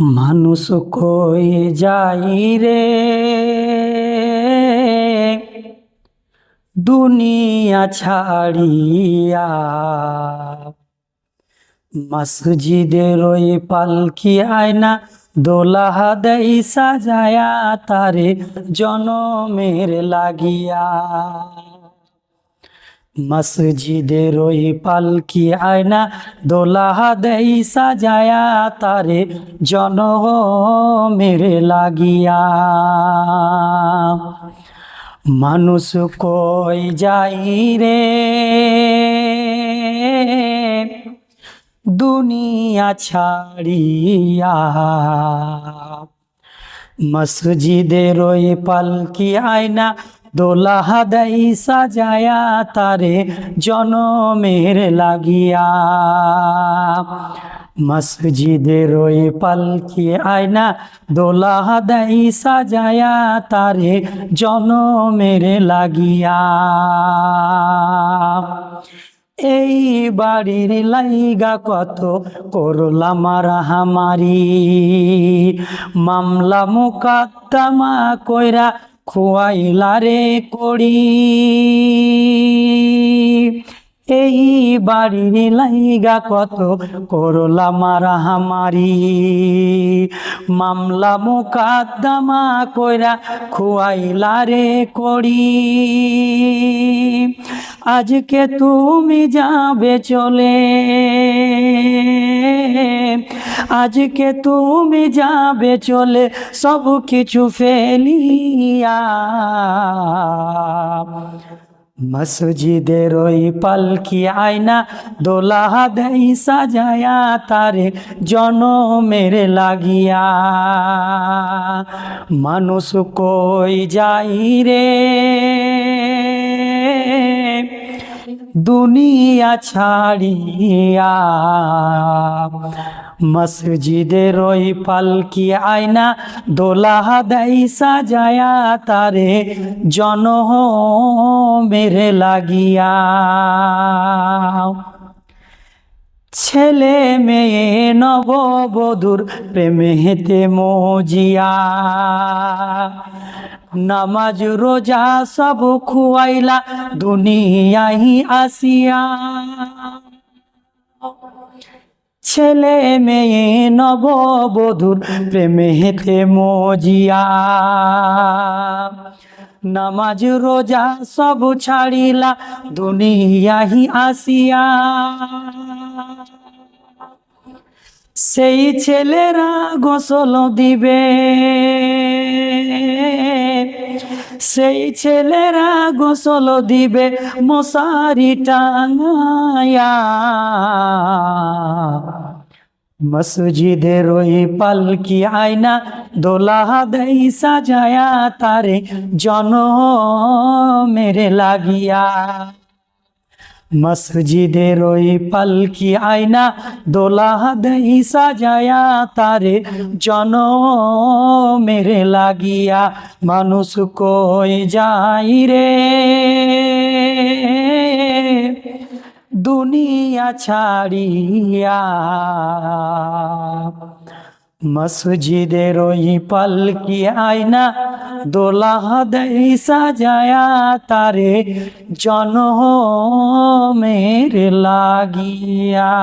মানুষ কই যাই রে? দুনিয়া ছাড়িয়া মসজিদের ওই পালকি আয়না দোলাহা দেই সাজায়া, তারে জনমের লাগিয়া। মসজিদের ওই পালকি আয়না দোলাহা দেই সাজায়া তারে জনমের লাগিয়া। মানুষ কই যাই রে? দুনিয়া ছাড়িয়া। মসজিদের ওই পালকি আয়না দোলাহা দেই সাজায়া তারে জনমের লাগিয়া। মসজিদের ওই পালকি আয়না দোলাহা দেই সাজায়া তারে জনমের লাগিয়া। এই বাড়ির লাইগা কত করলাম রাহামারি মামলা মুকাদ্দমা কইরা খুয়াইলা রে করি এই বাড়ির লাইগা কত করলা মারাহামারি মামলা মোকাদ্দামা কইরা খোয়াইলারে করি আজকে তুমি যাবে চলে। আজকে তুমি যাবে চলে, সব কিছু ফেলিয়া। মসজিদের ওই পালকি আয়না দোলাহা দেই সাজায়া তারে জনমের লাগিয়া। মানুষ কই যাই রে? দুনিয়া ছাড়িয়া। মসজিদের ওই পালকি আয়না দোলাহা দেই সাজায়া তারে জন মেরে লাগিয়া। ছেলে মেয়ে নববধূর প্রেমে হেতে মজিয়া। নামাজ, রোজা সব খুয়াইলা দুনিয়াহি আসিয়া। ছেলে মেয়ে নববধূর হেতে মজিয়া। নামাজ, রোজা সব ছাড়িলা দুনিয়াহি আসিয়া। সেই ছেলেরা গোসল দিবে। সেই ছেলেরা গোসল দিবে মশারি টাঙায়া। মসজিদের ওই পালকি আয়না দোলাহা দেই সাজায়া, তারে জন মেরে লাগিয়া। মসজিদের ওই পালকি আয়না? দোলাহা দেই সাজায়া তারে জন মেরে লাগিয়া, মানুষ কই যাই রে? দুনিয়া ছাড়িয়া। মসজিদের ওই পালকি আয়না? দোলাহা দেই সাজায়া তারে জন মের লাগিয়া।